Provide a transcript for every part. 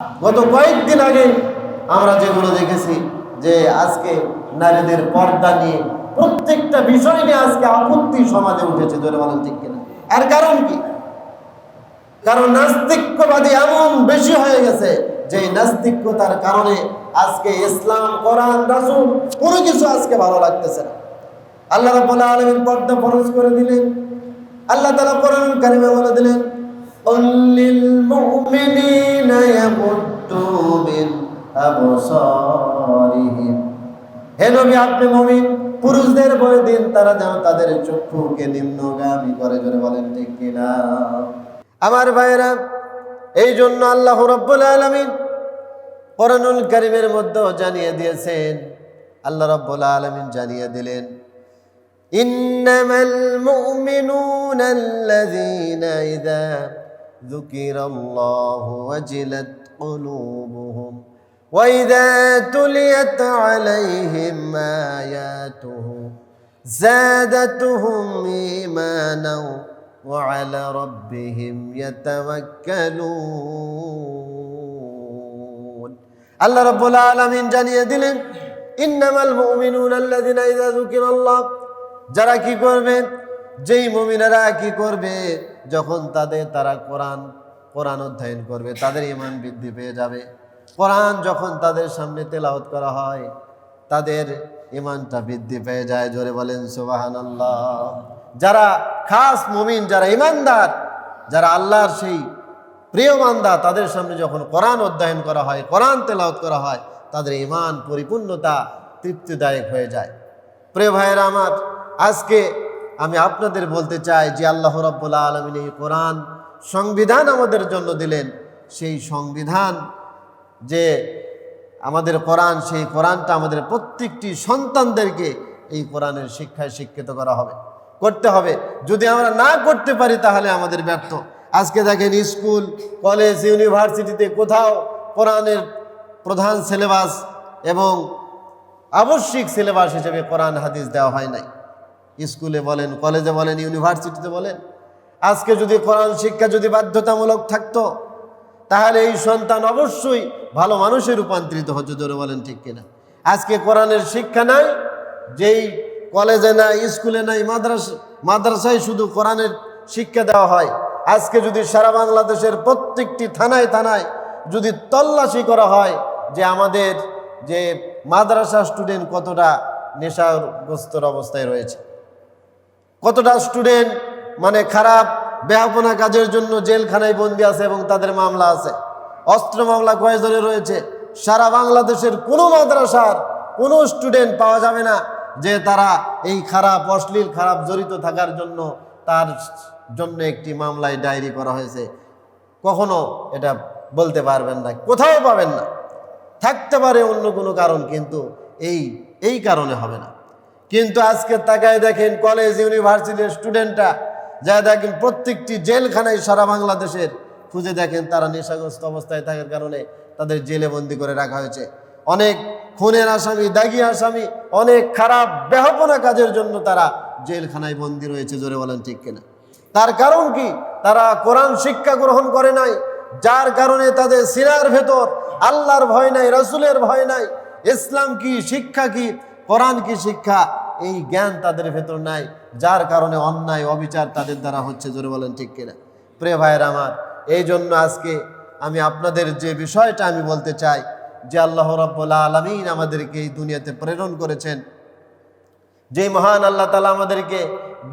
গত কয়েকদিন আগে আমরা যেগুলো দেখেছি যে আজকে নারীদের পর্দা নিয়ে প্রত্যেকটা বিষয় নিয়ে আজকে আপত্তি সমাজে উঠেছে ধরে কিনা? আর কারণ কি? কারণ নাস্তিক্যবাদী এমন বেশি হয়ে গেছে যে এই নাস্তিক্যতার কারণে আজকে ইসলাম, কোরআন, রাসূল কোনো কিছু আজকে ভালো লাগতেছে না। আল্লাহ রাব্বুল আলামিন পর্দা ফরজ করে দিলেন। আল্লাহ তাআলা কোরআন কারিমে বলে দিলেন قل للمؤمنين يغضوا من أبصارهم হে নবী আপনি মুমিন পুরুষদের বলে দিন তারা যেন তাদের চক্ষুকে নিম্নগামী করে জোরে বলেন ঠিক কিনা আমার ভাইরা এই জন্য আল্লাহ রব্বুল আলমিন কোরআনুল কারিমের মধ্যেও জানিয়ে দিয়েছেন আল্লাহ রব্বুল আলমিন জানিয়ে দিলেন إنما المؤمنون الذين إذا ذكر الله وجلت قلوبهم وإذا تليت عليهم آياته زادتهم إيمانا وعلى ربهم يتوكلون الله رب العالمين জানিয়ে দিলেন ইন্নামাল মুমিনুন আল্লাযিনা ইযা যুকিরাল্লাহ যারা কি করবে যেই মুমিনেরা কি করবে যখন তাদের তারা কোরআন কোরআন অধ্যয়ন করবে, তাদের ইমান বৃদ্ধি পেয়ে যাবে। কোরআন যখন তাদের সামনে তেলাওয়াত করা হয়, তাদের ইমানটা বৃদ্ধি পেয়ে যায়। জোরে বলেন, সুবহানাল্লাহ। যারা খাস মুমিন, যারা ইমানদার যারা আল্লাহর সেই প্রিয় বান্দা, তাদের সামনে যখন কোরআন অধ্যয়ন করা হয়, কোরআন তেলাওয়াত করা হয়, তাদের ইমান পরিপূর্ণতা তৃপ্তিদায়ক হয়ে যায়। প্রিয় ভাইয়েরা আমার, আজকে আমি আপনাদের বলতে চাই যে আল্লাহ রব্বুল্লা আলমিন এই কোরআন সংবিধান আমাদের জন্য দিলেন। সেই সংবিধান যে আমাদের কোরআন, সেই কোরআনটা আমাদের প্রত্যেকটি সন্তানদেরকে এই কোরআনের শিক্ষায় শিক্ষিত করা হবে, করতে হবে। যদি আমরা না করতে পারি তাহলে আমাদের ব্যর্থ। আজকে দেখেন স্কুল, কলেজ, ইউনিভার্সিটিতে কোথাও কোরআনের প্রধান সিলেবাস এবং আবশ্যিক সিলেবাস হিসেবে কোরআন, হাদিস দেওয়া হয় নাই। স্কুলে বলেন, কলেজে বলেন, ইউনিভার্সিটিতে বলেন, আজকে যদি কোরআন শিক্ষা যদি বাধ্যতামূলক থাকতো, তাহলে এই সন্তান অবশ্যই ভালো মানুষে রূপান্তরিত হচ্ছে ধরে বলেন ঠিক কিনা? আজকে কোরআনের শিক্ষা নাই, যেই কলেজে নাই, স্কুলে নাই, মাদ্রাস, মাদ্রাসায় শুধু কোরআনের শিক্ষা দেওয়া হয়, আজকে যদি সারা বাংলাদেশের প্রত্যেকটি থানায় থানায় যদি তল্লাশি করা হয়, যে আমাদের যে মাদ্রাসা স্টুডেন্ট কতটা নেশাগ্রস্তর অবস্থায় রয়েছে কতটা স্টুডেন্ট মানে খারাপ, বেহাপনা কাজের জন্য জেলখানায় বন্দি আছে এবং তাদের মামলা আছে। অস্ত্র মামলা কয়েকজনে রয়েছে? সারা বাংলাদেশের কোনো মাদ্রাসার কোনো স্টুডেন্ট পাওয়া যাবে না যে তারা এই খারাপ, অশ্লীল, খারাপ জড়িত থাকার জন্য তার জন্য একটি মামলায় ডায়েরি করা হয়েছে। কখনো এটা বলতে পারবেন না, কোথাও পাবেন না। থাকতে পারে অন্য কোনো কারণ, কিন্তু এই এই কারণে হবে না। কিন্তু আজকে তাকায় দেখেন কলেজ ইউনিভার্সিটির স্টুডেন্টরা যা দেখেন প্রত্যেকটি জেলখানায় সারা বাংলাদেশের, খুঁজে দেখেন তারা নেশাগ্রস্ত অবস্থায় থাকার কারণে তাদের জেলে বন্দি করে রাখা হয়েছে। অনেক খুনের আসামি, দাগি আসামি, অনেক খারাপ ব্যাহপনা কাজের জন্য তারা জেলখানায় বন্দি রয়েছে, জোরে বলেন ঠিক কিনা। তার কারণ কি? তারা কোরআন শিক্ষা গ্রহণ করে নাই, যার কারণে তাদের সিনার ভেতর আল্লাহর ভয় নাই, রসুলের ভয় নাই, ইসলাম কি, শিক্ষা কি কোরআন কি শিক্ষা? এই জ্ঞান তাদের ভেতর নাই, যার কারণে অন্যায়, অবিচার তাদের দ্বারা হচ্ছে, জোরে বলেন ঠিক কিনা? প্রিয় ভাইয়ের আমার, এই জন্য আজকে আমি আপনাদের যে বিষয়টা আমি বলতে চাই, যে আল্লাহ রব্বুল্লা আলমিন আমাদেরকে এই দুনিয়াতে প্রেরণ করেছেন যে মহান আল্লাহ তালা আমাদেরকে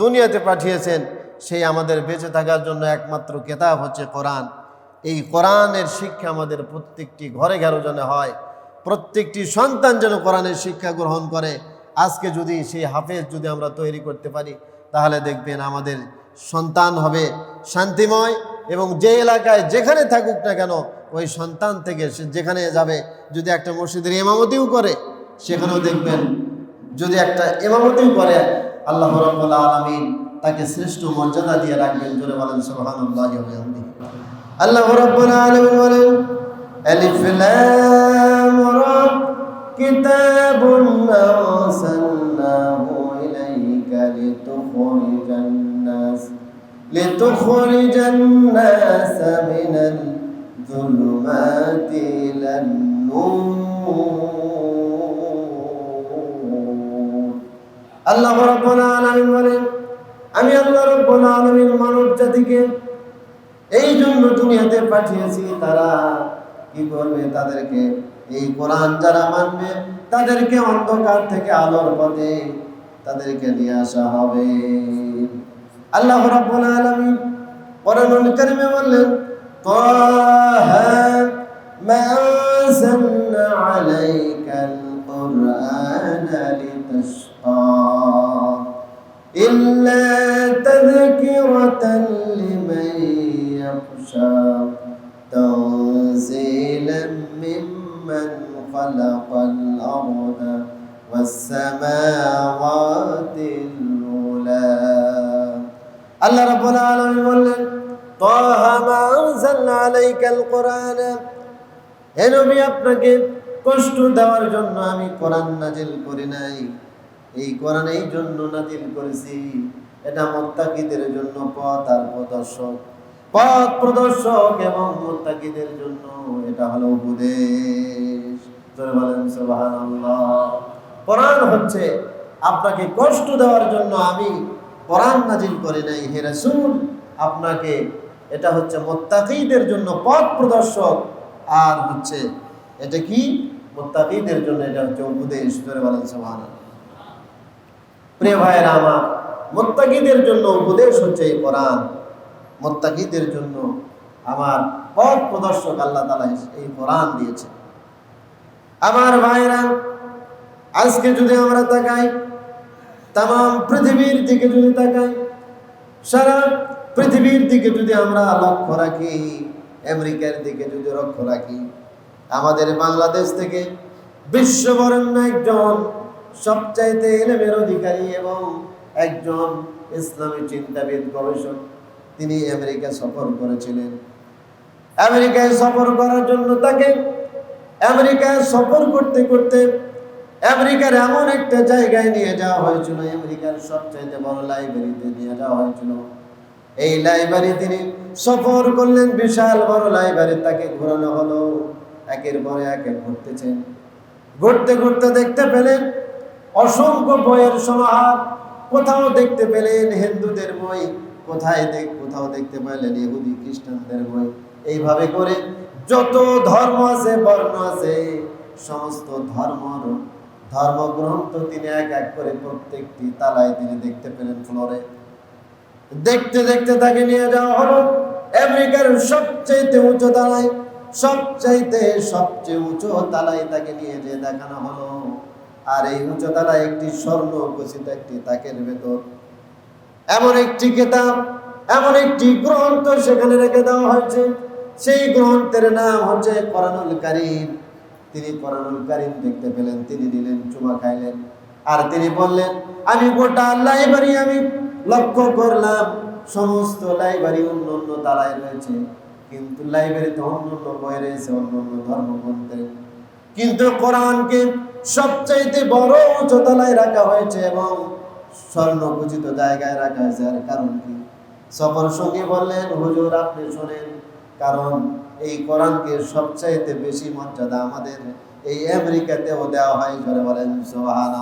দুনিয়াতে পাঠিয়েছেন, সেই আমাদের বেঁচে থাকার জন্য একমাত্র কেতাব হচ্ছে কোরআন। এই কোরআনের শিক্ষা আমাদের প্রত্যেকটি ঘরে ঘরে যেন হয় প্রত্যেকটি সন্তান যেন কোরআনের শিক্ষা গ্রহণ করে। আজকে যদি সেই হাফেজ যদি আমরা তৈরি করতে পারি, তাহলে দেখবেন আমাদের সন্তান হবে শান্তিময় এবং যে এলাকায় যেখানে থাকুক না কেন, ওই সন্তান থেকে সে যেখানে যাবে, যদি একটা মসজিদের ইমামতিও করে, সেখানেও দেখবেন যদি একটা ইমামতিও করে, আল্লাহ রব্বুল আলমিন তাকে শ্রেষ্ঠ মর্যাদা দিয়ে রাখবেন, জোরে বলেন বিহামদিহি। আল্লাহ রব্বুল আলামিন বলেন আলিফ লাম রা কিতাবুন আরসালনাহু ইলাইকা লিতুখরিজান নাস লিতুখরিজান নাস মিনাল الظلمات إلى النور আল্লাহ রাব্বুল আলামিন বলেন আমি আল্লাহ রাব্বুল আলামিন মানব জাতিকে এই জন্য দুনিয়াতে পাঠিয়েছি তারা কি করবে তাদেরকে এই কোরআন যারা মানবে তাদেরকে অন্ধকার থেকে আলোর পথে তাদেরকে নিয়ে আসা হবে আল্লাহ রাব্বুল আলামিন কোরআনুল কারীমে বললেন طه ما أنزلنا عليك القرآن لتشقى إلا تذكرة لمن يخشى والسماوات العلى الله رب العالمين বললেন طه ما أنزلنا عليك القرآن হে নবী আপনাকে কষ্ট দেওয়ার জন্য আমি কোরআন নাজিল করি নাই এই কোরআন এই জন্য নাজিল করেছি এটা মোত্তাকিদের জন্য পথ আর প্রদর্শক পথ প্রদর্শক এবং মোত্তাকিদের জন্য এটা হলো উপদেশ কোরআন হচ্ছে আপনাকে কষ্ট দেওয়ার জন্য আমি কোরআন নাজিল করি নাই, হে রাসূল। আপনাকে এটা হচ্ছে মোত্তাকিদের জন্য পথ প্রদর্শক। আর হচ্ছে এটা কি? মোত্তাকিদের জন্য এটা হচ্ছে উপদেশ। ধরে বলেন, সুবহানাল্লাহ। প্রিয় ভাইয়েরা আমার, মোত্তাকিদের জন্য উপদেশ হচ্ছে এই কোরআন। মোত্তাকিদের জন্য আমার পথ প্রদর্শক আল্লাহ তালা এই কোরআন দিয়েছে আমার ভাইরা আজকে যদি আমরা তাকাই তাম পৃথিবীর দিকে যদি তাকাই, সারা পৃথিবীর দিকে যদি আমরা লক্ষ্য রাখি, আমেরিকার দিকে যদি লক্ষ্য রাখি, আমাদের বাংলাদেশ থেকে বিশ্ববরণ্য একজন সবচাইতে এলেমের অধিকারী এবং একজন ইসলামী চিন্তাবিদ গবেষক, তিনি আমেরিকা সফর করেছিলেন। আমেরিকায় সফর করার জন্য তাকে আমেরিকায় সফর করতে করতে আমেরিকার এমন একটা জায়গায় নিয়ে যাওয়া হয়েছিল, আমেরিকার সবচাইতে বড় লাইব্রেরিতে নিয়ে যাওয়া হয়েছিল। এই লাইব্রেরি তিনি সফর করলেন, বিশাল বড় লাইব্রেরি, তাকে ঘোরানো হলো। একের পরে একে ঘুরতেছেন ঘুরতে ঘুরতে দেখতে পেলেন, অসংখ্য বইয়ের সমাহার, কোথাও দেখতে পেলেন হিন্দুদের বই, কোথায় দেখ, কোথাও দেখতে পেলেন ইহুদি খ্রিস্টানদের বই। এইভাবে করে যত ধর্ম আছে, বর্ণ আছে, সমস্ত ধর্মর ধর্মগ্রন্থ তিনি এক এক করে প্রত্যেকটি তালায় তিনি দেখতে পেলেন ফ্লোরে। দেখতে দেখতে তাকে নিয়ে যাওয়া হলো আমেরিকার সবচেয়ে উঁচু তালায়, সবচাইতে সবচেয়ে উঁচু তালায় তাকে নিয়ে যেয়ে দেখানো হলো। আর এই উঁচু তালায় একটি স্বর্ণ উপস্থিত একটি তাকের ভেতর। এমন একটি কিতাব, এমন একটি গ্রন্থ সেখানে রেখে দেওয়া হয়েছে। সেই গ্রন্থের নাম হচ্ছে কোরআনুল কারিম। তিনি কোরআনুল কারিম দেখতে পেলেন, তিনি নিলেন চুমা খাইলেন। আর তিনি বললেন, আমি গোটা লাইব্রেরি আমি লক্ষ্য করলাম, সমস্ত লাইব্রেরি অন্য অন্য তালায় রয়েছে। কিন্তু লাইব্রেরিতে অন্য অন্য বই রয়েছে, অন্য অন্য ধর্মগ্রন্থের কিন্তু কোরআনকে সবচাইতে বড় উঁচু তলায় রাখা হয়েছে এবং স্বর্ণপূজিত জায়গায় রাখা হয়েছে। আর কারণ কি? সফর সঙ্গী বললেন, হুজুর, আপনি শোনেন। কারণ এই কোরআনকে সবচাইতে বেশি মর্যাদা আমাদের এই আমেরিকাতেও দেওয়া হয় ধরে বলেন সোহান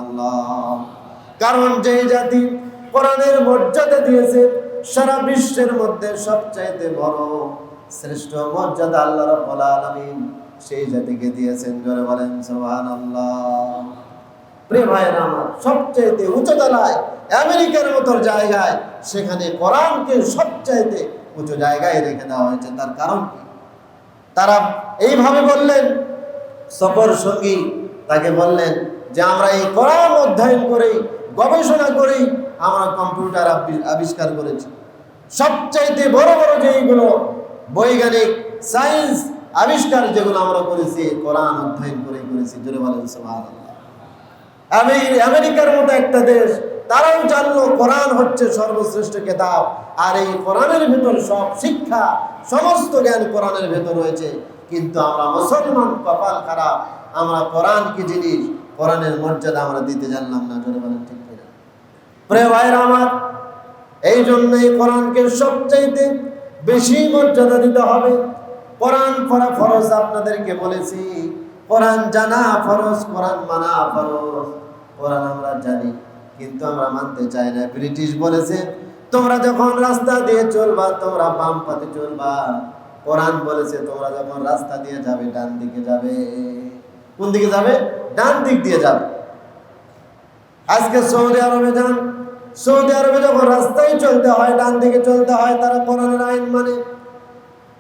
কারণ যে জাতি কোরআনের মর্যাদা দিয়েছে, সারা বিশ্বের মধ্যে সবচাইতে বড়, শ্রেষ্ঠ মর্যাদা আল্লাহ রাব্বুল আলামিন সেই জাতিকে দিয়েছেন, জোরে বলেন, সুবহানাল্লাহ। প্রিয় ভাইয়েরা আমার, সবচাইতে উঁচু তলায়, আমেরিকার মতো জায়গায়, সেখানে কোরআনকে সবচাইতে উঁচু জায়গায় রেখে দেওয়া হয়েছে। তার কারণ কি? তারা এইভাবে বললেন, সফর সঙ্গী তাকে বললেন যে, আমরা এই কোরআন অধ্যয়ন করেই গবেষণা করেই আমরা কম্পিউটার আবিষ্কার করেছি। সবচাইতে বড় বড় যেইগুলো বৈজ্ঞানিক সায়েন্স আবিষ্কার যেগুলো আমরা করেছি কোরআন অধ্যয়ন করে করেছি। জোরে আমেরিকার মতো একটা দেশ তারাও জানলো, কোরআন হচ্ছে সর্বশ্রেষ্ঠ কেতাব। আর এই কোরআনের ভেতর সব শিক্ষা, সমস্ত জ্ঞান কোরআনের ভেতর রয়েছে। কিন্তু আমরা মুসলমান কপাল খারাপ, আমরা কোরআন কি জিনিস? কোরআনের মর্যাদা আমরা দিতে জানলাম না বলেন ঠিক কিনা? প্রিয় ভাইরা আমার, এই জন্য এই কোরআনকে সবচাইতে বেশি মর্যাদা দিতে হবে। কোরআন পড়া ফরজ আপনাদেরকে বলেছি, কোরআন জানা ফরজ, কোরআন মানা ফরজ। কোরআন আমরা জানি। কিন্তু আমরা মানতে চাই না। ব্রিটিশ বলেছে, তোমরা যখন রাস্তা দিয়ে চলবা, তোমরা বাম পথে চলবা। কোরআন বলেছে, তোমরা যখন রাস্তা দিয়ে যাবে, ডান দিকে যাবে। কোন দিকে যাবে? ডান দিক দিয়ে যাবে। আজকে সৌদি আরবে যান। সৌদি আরবে যখন রাস্তায় চলতে হয়, ডান দিকে চলতে হয়, তারা কোরআনের আইন মানে।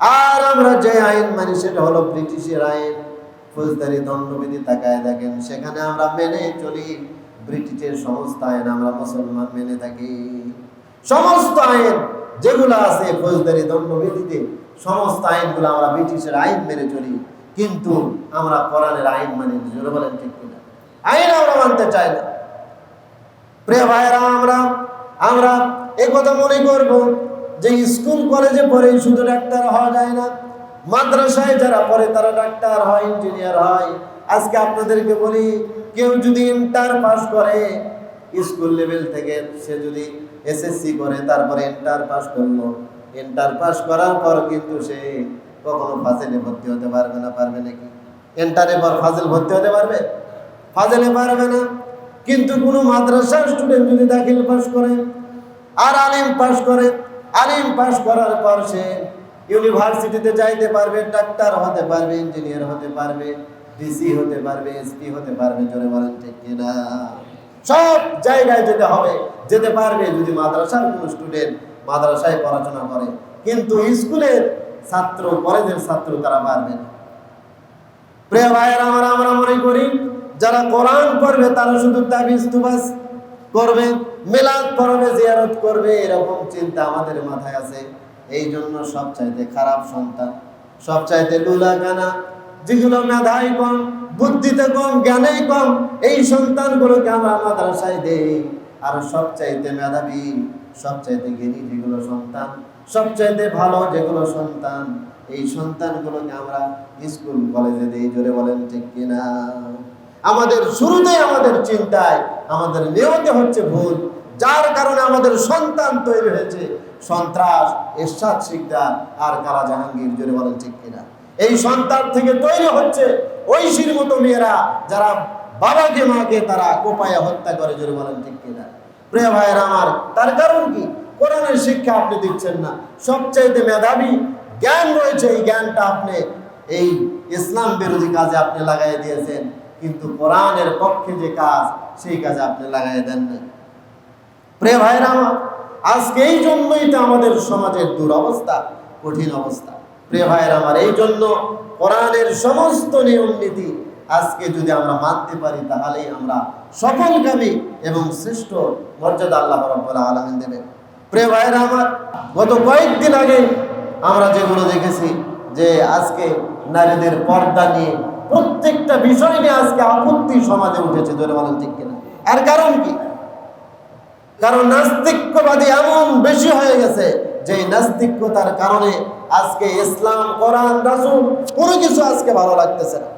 আর আমরা যে আইন মানি, সেটা হলো ব্রিটিশের আইন। ফৌজদারি, দণ্ডবিধি তাকায় দেখেন, সেখানে আমরা মেনে চলি। ব্রিটিশের সমস্ত আইন আমরা মুসলমান মেনে থাকি। সমস্ত আইন যেগুলো আছে ফৌজদারি দণ্ডবিধিতে সমস্ত আইনগুলো আমরা ব্রিটিশের আইন মেনে চলি। কিন্তু আমরা কোরআনের আইন মানি বলেন ঠিক কিনা? আইন আমরা মানতে চাই না। প্রিয় ভাইরা আমরা আমরা কথা মনে করব যে স্কুল, কলেজে পড়ে শুধু ডাক্তার হওয়া যায় না। মাদ্রাসায় যারা পড়ে তারা ডাক্তার হয়, ইঞ্জিনিয়ার হয়। আজকে আপনাদেরকে বলি কেউ যদি ইন্টার পাস করে, স্কুল লেভেল থেকে সে যদি এসএসসি করে, তারপরে ইন্টার পাস করল। ইন্টার পাস করার পর কিন্তু সে কখনো ফাজেলে ভর্তি হতে পারবে না, পারবে নাকি ইন্টারে পর ফাজেল ভর্তি হতে পারবে? ফাজেলে পারবে না। কিন্তু কোনো মাদ্রাসার স্টুডেন্ট যদি দাখিল পাস করে, আর আলিম পাস করে, আলিম পাস করার পর সে ইউনিভার্সিটিতে যাইতে পারবে ডাক্তার হতে পারবে ইঞ্জিনিয়ার হতে পারবে। ডিসি হতে পারবে, এসপি হতে পারবে, জোরে বলেন ঠিক কিনা? সব জায়গায় যেতে হবে, যেতে পারবে যদি মাদ্রাসার কোনো স্টুডেন্ট মাদ্রাসায় পড়াশোনা করে। কিন্তু স্কুলের ছাত্র, কলেজের ছাত্র তারা পারবে না। প্রিয় ভাইয়েরা, আমরা আমরা মনে করি, যারা কোরআন পড়বে, তারা শুধু তাবিজ, তুবাস করবে, মেলাদ পড়বে, জিয়ারত করবে, এরকম চিন্তা আমাদের মাথায় আছে। এই জন্য সবচাইতে খারাপ সন্তান, সবচাইতে লুলা গানা যেগুলো মেধাই কম, বুদ্ধিতে কম, জ্ঞানেই কম, এই সন্তানগুলোকে আমরা মাদ্রাসায় দেই। আর সবচাইতে মেধাবী, সবচাইতে জ্ঞানী যেগুলো সন্তান, সবচাইতে ভালো যেগুলো সন্তান, এই সন্তানগুলোকে আমরা স্কুল, কলেজে দিই। জোরে বলেন, ঠিক কিনা? আমাদের শুরুতেই আমাদের চিন্তায়, আমাদের নিয়তে হচ্ছে ভুল। যার কারণে আমাদের সন্তান তৈরি হয়েছে। সন্ত্রাস, এরশাদ, শিকদার আর কালা জাহাঙ্গীর জোরে বলেন, ঠিক কিনা? এই সন্তান থেকে তৈরি হচ্ছে ঐশীর মতো মেয়েরা যারা বাবাকে, মাকে তারা কোপায়া হত্যা করে জোরে বলেন ঠিক কিনা? প্রিয় ভাইয়ের আমার, তার কারণ কি? কোরআনের শিক্ষা আপনি দিচ্ছেন না। সবচাইতে মেধাবী জ্ঞান রয়েছে, এই জ্ঞানটা আপনি, এই ইসলাম বিরোধী কাজে আপনি লাগাই দিয়েছেন। কিন্তু কোরআনের পক্ষে যে কাজ, সেই কাজে আপনি লাগাই দেন না প্রিয় ভাইরা আমার, আজকে এই জন্যই তো আমাদের সমাজের দুরবস্থা, কঠিন অবস্থা। প্রিয় ভাইয়ের আমার, এই জন্য কোরআনের সমস্ত নিয়ম নীতি আজকে যদি আমরা মানতে পারি, তাহলেই আমরা সফলকামী এবং শ্রেষ্ঠ মর্যাদা আল্লাহ রব্বুল আলমিন দেবেন। প্রিয় ভাইয়েরা আমার, গত কয়েকদিন আগে আমরা যেগুলো দেখেছি যে আজকে নারীদের পর্দা নিয়ে প্রত্যেকটা বিষয় নিয়ে আজকে আপত্তি সমাজে উঠেছে ধরে বলেন ঠিক কিনা? আর কারণ কি? কারণ নাস্তিক্যবাদী এমন বেশি হয়ে গেছে যে নাস্তিক্যতার কারণে আজকে ইসলাম, কোরআন, রাসূল, কোনো কিছু আজকে ভালো লাগতেছে না।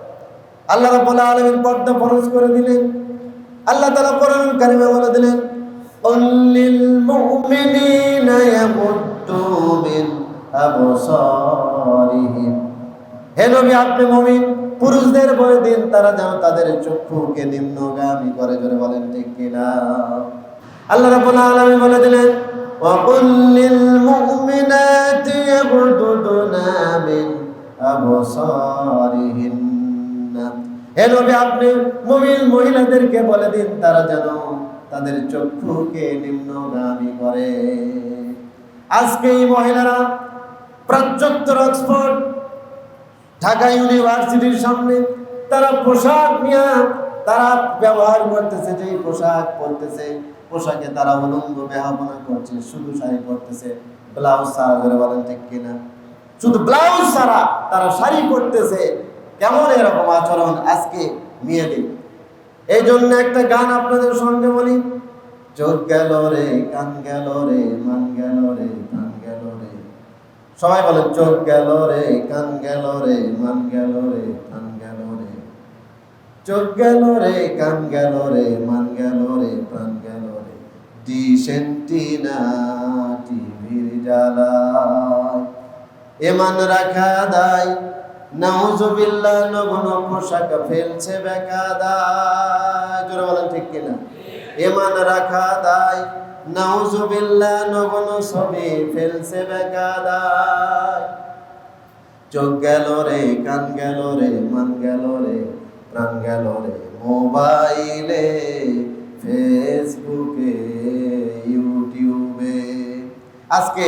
আল্লাহ রাব্বুল আলামিন পর্দা ফরজ করে দিলেন। আল্লাহ তাআলা কোরআন কারিমে বলে দিলেন লিল মুমিনিনা ইয়ামুদ্দু মিন আবসারিহিম। হে নবী, আপনি মুমিন, পুরুষদের বলে দিন, তারা যেন তাদের চক্ষুকে নিম্নগামী করে, জোরে বলেন ঠিক কিনা? আল্লাহ রাব্বুল আলামিন বলে দিলেন وقل للمؤمنات يغضضن من أبصارهن হে নবী আপনি মুমিন মহিলাদেরকে বলে দিন তারা যেন তাদের চক্ষুকে নিম্নগামী করে আজকে এই মহিলারা প্রাচ্যত্তর অক্সফোর্ড ঢাকা ইউনিভার্সিটির সামনে তারা পোশাক নিয়ে তারা ব্যবহার করতেছে যে পোশাক পরতেছে পোশাকে তারা উলঙ্গ বেহাপনা করছে, শুধু শাড়ি পরতেছে। ব্লাউজ সারা করে বলেন ঠিক কিনা? শুধু ব্লাউজ ছাড়া তারা শাড়ি পরতেছে। কেমন এরকম আচরণ আজকে মেয়েদের? এই জন্য একটা গান আপনাদের সঙ্গে বলি। চোখ গেল রে, কান গেল রে, মান গেল রে প্রাণ গেল রে। সবাই বলে চোখ গেল রে, কান গেল রে, মান গেল রে প্রাণ গেল রে। চোখ গেল রে, কান গেল রে, মান গেল রে প্রাণ রে ডিসেন্টিনা টিভির জ্বালায়। এমান রাখা দায় নাউজুবিল্লাহ নগ্ন পোশাক ফেলছে বেকাদায়। জোরে বলেন ঠিক কিনা? এমান রাখা দায় নাউজুবিল্লাহ নগ্ন ছবি ফেলছে বেকাদায়। চোখ গেল রে, কান গেল রে, মান গেল রে, প্রাণ গেল রে, মোবাইলে ফেসবুকে, ইউটিউবে। আজকে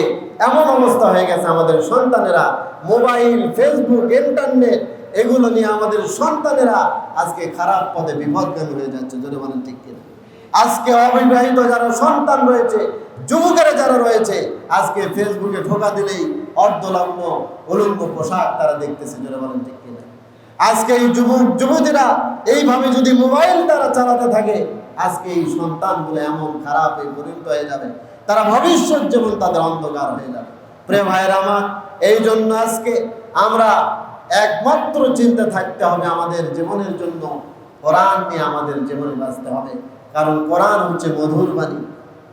এমন অবস্থা হয়ে গেছে আমাদের সন্তানেরা, মোবাইল, ফেসবুক, ইন্টারনেট, এগুলো নিয়ে আমাদের সন্তানেরা আজকে খারাপ পথে বিপদগামী হয়ে যাচ্ছে যদি বলেন ঠিক কিনা? আজকে অবিবাহিত যারা সন্তান রয়েছে, যুবকেরা যারা রয়েছে, আজকে ফেসবুকে ঢোকা দিলেই অর্ধলগ্ন, উলঙ্গ পোশাক তারা দেখতেছে যারা বলেন ঠিক কিনা? আজকে এই যুবক, যুবতীরা এইভাবে যদি মোবাইল তারা চালাতে থাকে আজকে এই সন্তানগুলো এমন খারাপ পরিণত হয়ে যাবে। তারা ভবিষ্যৎ যেমন তাদের অন্ধকার হয়ে যাবে। প্রিয় ভাইয়ের আমার, এই জন্য আজকে আমরা একমাত্র চিন্তা থাকতে হবে আমাদের জীবনের জন্য। কোরআন নিয়ে আমাদের জীবনে বাঁচতে হবে। কারণ কোরআন হচ্ছে মধুর বাণী।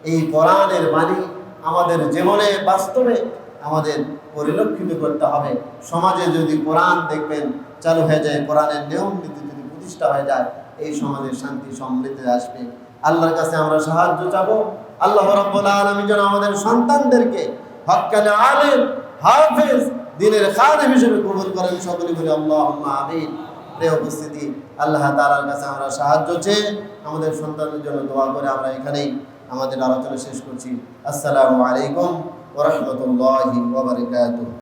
এই কোরআনের বাণী আমাদের জীবনে বাস্তবে আমাদের পরিলক্ষিত করতে হবে। সমাজে যদি কোরআন দেখবেন, চালু হয়ে যায় কোরআনের নিয়ম নীতি যদি প্রতিষ্ঠা হয়ে যায় এই সমাজের শান্তি, সমৃদ্ধি আসবে। আল্লাহর কাছে আমরা সাহায্য চাবো। আল্লাহ রব্বুল আলামিন যেন আমাদের সন্তানদেরকে হক্কানে আলেম, হাফেজ, দিনের খাদেম হিসেবে কবুল করেন। সকলে বলে আল্লাহুম্মা আমিন। প্রিয় উপস্থিতি, আল্লাহ তাআলার কাছে আমরা সাহায্য চেয়ে আমাদের সন্তানের জন্য দোয়া করে আমরা এখানেই আমাদের আলোচনা শেষ করছি। আসসালামু আলাইকুম ওয়া রাহমাতুল্লাহি ওয়া বারাকাতুহু।